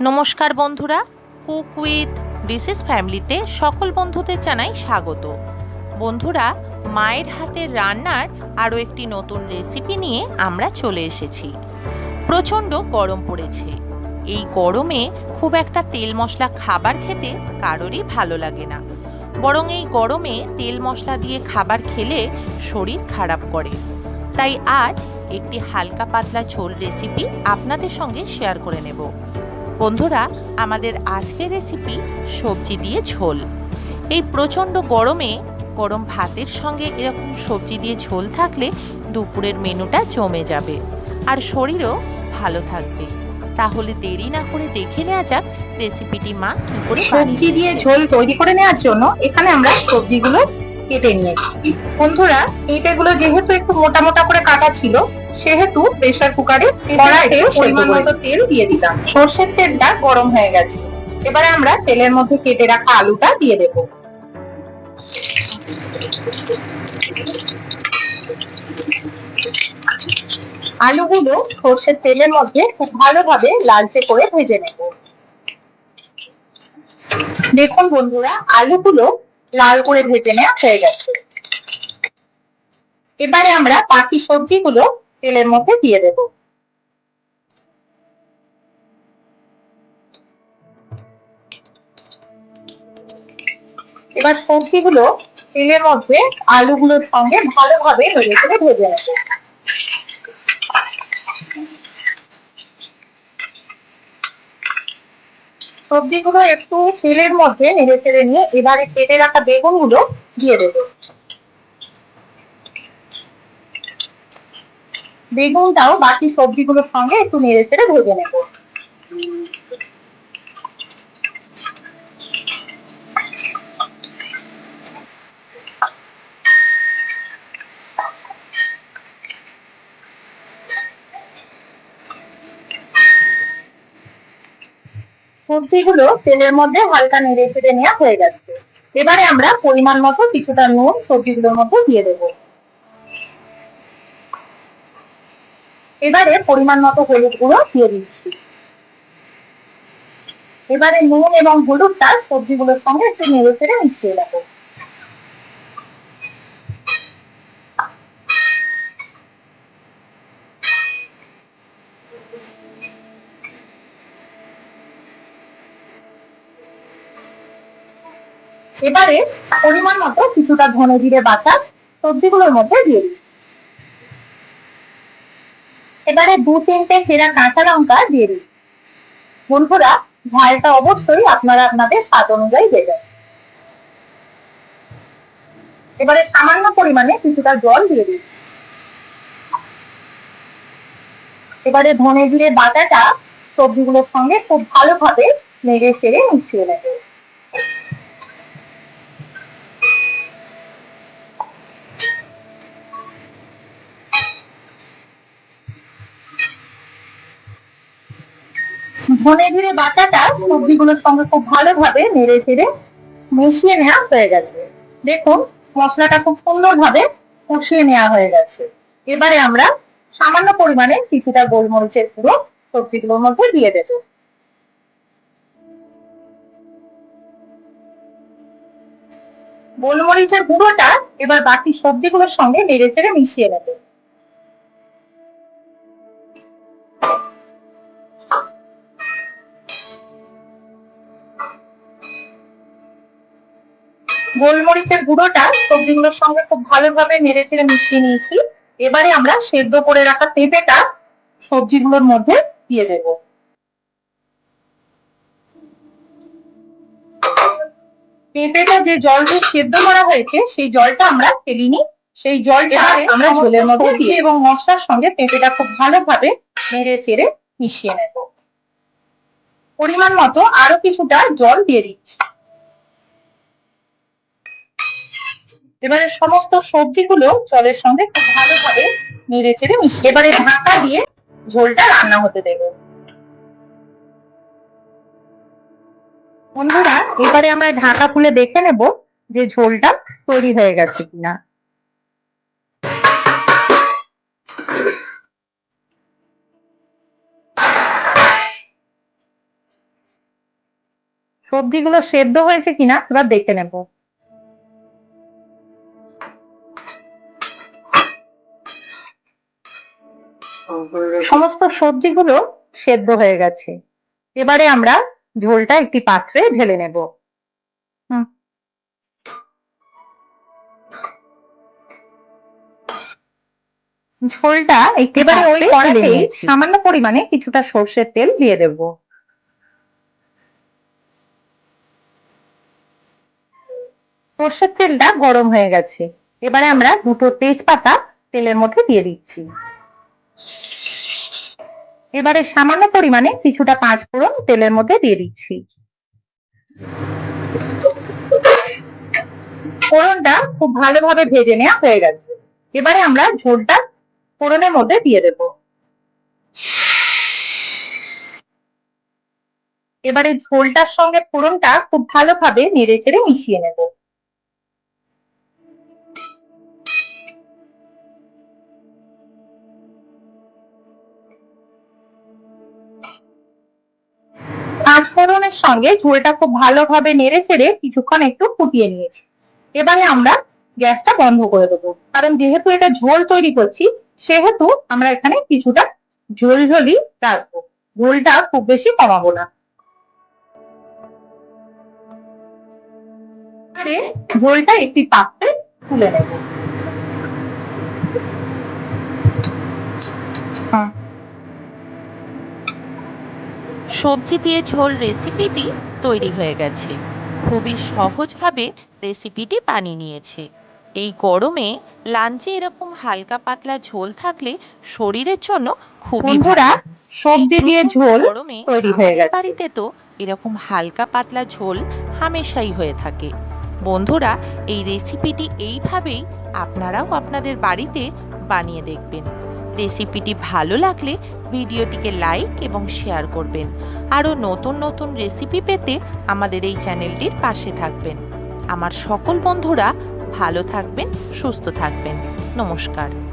নমস্কার বন্ধুরা, cook with ডিসিস ফ্যামিলিতে সকল বন্ধুদের জানাই স্বাগত। বন্ধুরা, মায়ের হাতের রান্নার আরও একটি নতুন রেসিপি নিয়ে আমরা চলে এসেছি। প্রচণ্ড গরম পড়েছে। এই গরমে খুব একটা তেল মশলা খাবার খেতে কারোরই ভালো লাগে না। বরং এই গরমে তেল মশলা দিয়ে খাবার খেলে শরীর খারাপ করে। তাই আজ একটি হালকা পাতলা ঝোল রেসিপি আপনাদের সঙ্গে শেয়ার করে নেব। বন্ধুরা আমাদের আজকের রেসিপি সবজি দিয়ে ঝোল। এই প্রচণ্ড গরমে গরম ভাতের সঙ্গে এরকম সবজি দিয়ে ঝোল থাকলে দুপুরের মেনুটা জমে যাবে আর শরীরও ভালো থাকবে। তাহলে দেরি না করে দেখে নেওয়া যাক রেসিপিটি মা কি করে সবজি দিয়ে ঝোল তৈরি করে নেওয়ার জন্য এখানে আমরা সবজিগুলো কেটে নিয়েছি। বন্ধুরা পেঁপেগুলো যেহেতু একটু মোটা মোটা করে কাটা ছিল সেহেতু প্রেসার কুকারে কড়াইতে পরিমাণ মতো তেল দিয়ে দিলাম। সর্ষের তেলটা গরম হয়ে গেছে। এবারে আমরা তেলের মধ্যে কেটে রাখা আলুটা দিয়ে দেব। আলুগুলো সর্ষের তেলের মধ্যে খুব ভালোভাবে লালচে করে ভেজে নেব। দেখুন বন্ধুরা আলুগুলো লাল করে ভেজে নেওয়া হয়ে গেছে। এবারে আমরা বাকি সবজিগুলো তেলের মধ্যে দিয়ে দেব। এবার সবজিগুলো তেলের মধ্যে আলুগুলোর সঙ্গে ভালোভাবে চেড়ে ভেজে নেব। সবজিগুলো একটু তেলের মধ্যে নেড়ে চেড়ে নিয়ে এবারে কেটে রাখা বেগুনগুলো দিয়ে দেবো। বেগুনটাও বাকি সবজিগুলোর সঙ্গে একটু নেড়ে চেড়ে ভেজে নেব। সবজিগুলো তেলের মধ্যে হালকা নেড়ে চেড়ে নেওয়া হয়ে গেছে। এবারে আমরা পরিমাণ মতো কিছুটা নুন সবজি গুলোর মধ্যে দিয়ে দেব। এবারে পরিমাণ মতো হলুদ গুঁড়ো দিয়ে দিচ্ছি। এবারে নুন এবং হলুদটা সবজিগুলোর সঙ্গে একটু নেড়ে চেড়ে মিশিয়ে নেব। এবারে পরিমাণ মতো কিছুটা ধনে জিরে বাটা সবজিগুলোর মধ্যে দিয়ে দিচ্ছি এবারে দু তিনটে সেরা কাঁচা লঙ্কা দিয়ে দিন বন্ধুরা, ঝালটা অবশ্যই আপনারা আপনাদের স্বাদ অনুযায়ী দেবেন। এবারে সামান্য পরিমাণে কিছুটা জল দিয়ে দিন এবারে ধনে জিরে বাটাটা সবজিগুলোর সঙ্গে খুব ভালোভাবে নেড়ে সেড়ে মিশিয়ে নেবে। ধনে ধীরে বাটাটা সবজিগুলোর সঙ্গে খুব ভালোভাবে নেড়ে চেড়ে মিশিয়ে নেওয়া হয়ে গেছে। দেখুন, মশলাটা খুব সুন্দরভাবে কষিয়ে নেওয়া হয়ে গেছে। এবারে আমরা সামান্য পরিমাণে কিছুটা গোলমরিচের গুঁড়ো সবজিগুলোর মধ্যে দিয়ে দেব। গোলমরিচের গুঁড়োটা এবার বাকি সবজিগুলোর সঙ্গে নেড়ে চেড়ে মিশিয়ে নেবে। গোলমরিচের গুঁড়োটা সবজিগুলোর সঙ্গে খুব ভালোভাবে নেড়ে চেড়ে মিশিয়ে নিয়েছি। এবারে আমরা সেদ্ধ করে রাখা পেঁপেটা সবজিগুলোর মধ্যে দিয়ে দেব। পেঁপেটা যে জল দিয়ে সেদ্ধ করা হয়েছে সেই জলটা আমরা ফেলিনি। সেই জলটা আমরা ঝোলের মধ্যে দিয়ে এবং মশলার সঙ্গে পেঁপেটা খুব ভালোভাবে নেড়ে চেড়ে মিশিয়ে নেব। পরিমাণ মতো আরও কিছুটা জল দিয়ে দিচ্ছি। এবারে সমস্ত সবজিগুলো জলের সঙ্গে খুব ভালোভাবে নেড়ে চেড়ে মিশিয়ে এবারে ঢাকা দিয়ে ঝোলটা রান্না হতে দেব। বন্ধুরা, এবারে আমরা ঢাকা খুলে দেখে নেব যে ঝোলটা তৈরি হয়ে গেছে কিনা। সবজিগুলো সেদ্ধ হয়েছে কিনা এবার দেখে নেব। সমস্ত সবজিগুলো সেদ্ধ হয়ে গেছে। এবারে আমরা ঝোলটা একটি পাত্রে ঢেলে নেব। ঝোলটা একেবারে ওই সামান্য পরিমাণে কিছুটা সর্ষের তেল দিয়ে দেব। সর্ষের তেলটা গরম হয়ে গেছে। এবারে আমরা দুটো তেজপাতা তেলের মধ্যে দিয়ে দিচ্ছি। এবারে সামান্য পরিমাণে কিছুটা পাঁচ ফোড়ন তেলের মধ্যে দিয়ে দিচ্ছি। ফোড়নটা খুব ভালোভাবে ভেজে নেওয়া হয়ে গেছে। এবারে আমরা ঝোলটা ফোড়নের মধ্যে দিয়ে দেব। এবারে ঝোলটার সঙ্গে ফোড়নটা খুব ভালোভাবে নেড়ে চেড়ে মিশিয়ে নেব। পাঁচ ফোড়নের সঙ্গে ঝোলটা খুব ভালোভাবে নেড়ে চেড়ে কিছুক্ষণ একটু ফুটিয়ে নিয়েছি। এবারে আমরা গ্যাসটা বন্ধ করে দেবো। কারণ যেহেতু এটা ঝোল তৈরি করছি, সেহেতু আমরা এখানে কিছুটা ঝোল ঝোলই রাখব। ঝোলটা খুব বেশি কমাবো না। ঝোলটা একটি পাত্রে তুলে নেব হ্যাঁ সবজি দিয়ে ঝোল রেসিপিটি তৈরি হয়ে গেছে। খুবই সহজভাবে রেসিপিটি বানিয়ে নিয়েছে। এই গরমে লাঞ্চে এরকম হালকা পাতলা ঝোল থাকলে শরীরের জন্য খুবই বন্ধুরা সবজি দিয়ে ঝোল গরমে তৈরি হয়ে গেছে। বাড়িতে তো এরকম হালকা পাতলা ঝোল হামেশাই হয়ে থাকে। বন্ধুরা এই রেসিপিটি এইভাবেই আপনারাও আপনাদের বাড়িতে বানিয়ে দেখবেন। রেসিপিটি ভালো লাগলে ভিডিওটিকে লাইক এবং শেয়ার করবেন। আরও নতুন নতুন রেসিপি পেতে আমাদের এই চ্যানেলটির পাশে থাকবেন। আমার সকল বন্ধুরা ভালো থাকবেন, সুস্থ থাকবেন। নমস্কার।